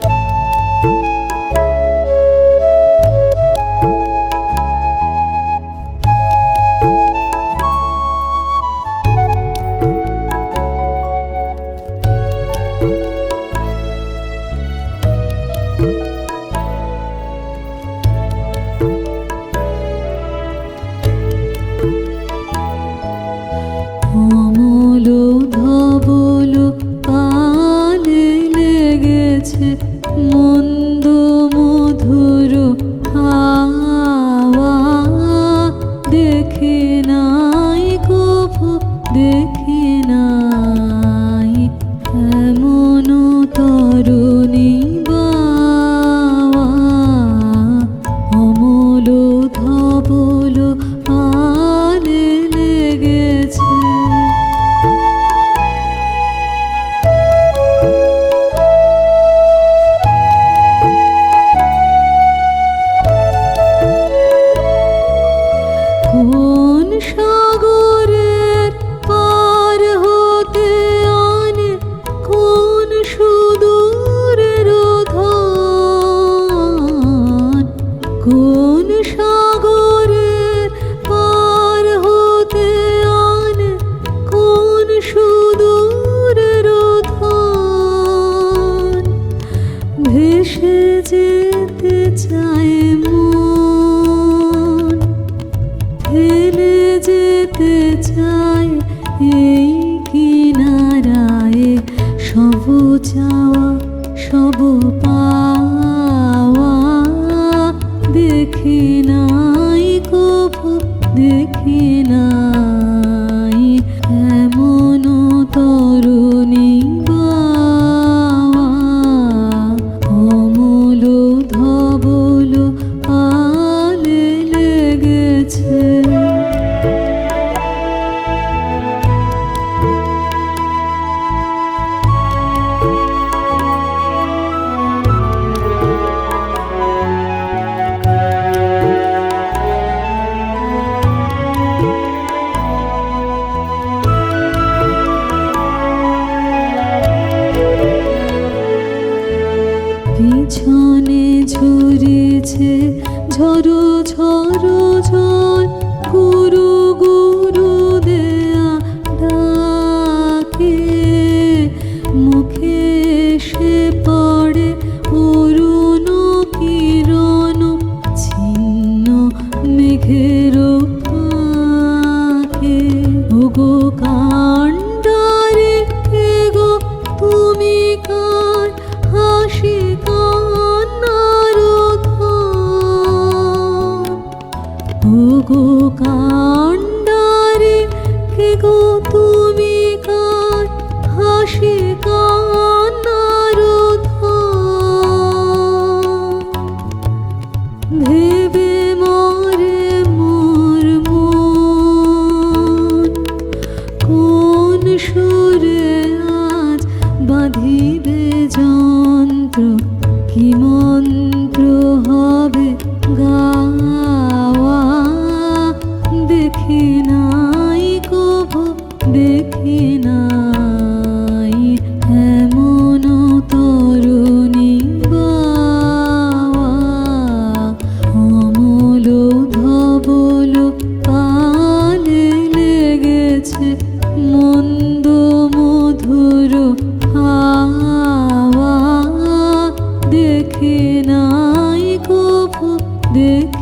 Bye. চায় এই কিনারায় সব চাও গো কাণ্ডারে গো তুমি কান হাসি কান্নার গো কাণ্ডারে গো তুমি কান হাসি কান্নার ধে দেখে নাই কভু দেখে